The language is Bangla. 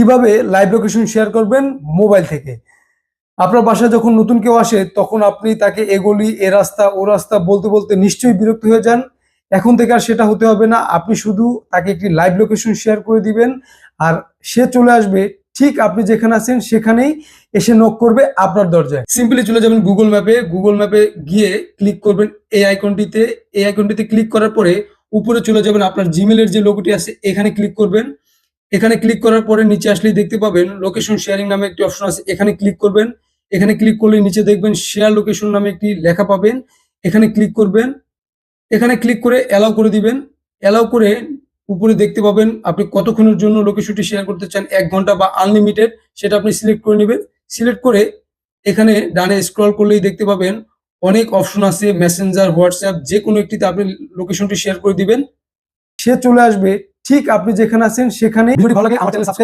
কীভাবে লাইভ লোকেশন শেয়ার করবেন মোবাইল থেকে? আপনার বাসায় যখন নতুন কেউ আসে, তখন আপনি তাকে এগলি, এ রাস্তা, ও রাস্তা বলতে বলতে নিশ্চয়ই বিরক্ত হয়ে যান। এখন থেকে আর সেটা হতে হবে না। আপনি শুধু তাকে একটি লাইভ লোকেশন শেয়ার করে দিবেন। আর সে চলে আসবে, ঠিক আপনি যেখানে আছেন সেখানেই এসে নক করবে আপনার দরজায়। সিম্পলি চলে যাবেন গুগল ম্যাপে গুগল ম্যাপে গিয়ে ক্লিক করবেন এই আইকনটিতে এই আইকনটিতে ক্লিক করার পরে, উপরে চলে যাবেন আপনার জিমেলের যে লোগোটি আছে, এখানে ক্লিক করবেন। এখানে ক্লিক করার পরে নিচে আসলেই দেখতে পাবেন লোকেশন শেয়ারিং নামে একটি অপশন আছে। এখানে ক্লিক করবেন। এখানে ক্লিক করলে নিচে দেখবেন শেয়ার লোকেশন নামে একটি লেখা পাবেন। এখানে ক্লিক করবেন। এখানে ক্লিক করে অ্যালাউ করে দিবেন। অ্যালাউ করে উপরে দেখতে পাবেন আপনি কতক্ষণের জন্য লোকেশনটি শেয়ার করতে চান, এক ঘণ্টা বা আনলিমিটেড সেটা আপনি সিলেক্ট করে নেবেন। সিলেক্ট করে এখানে ডানে স্ক্রল করলেই দেখতে পাবেন অনেক অপশন আছে মেসেঞ্জার হোয়াটসঅ্যাপ যে কোনো একটিতে আপনি লোকেশনটি শেয়ার করে দিবেন। সে চলে আসবে ঠিক আপনি যেখানে আছেন সেখানে ভালো লাগে আমার চ্যানেল সাবস্ক্রাইব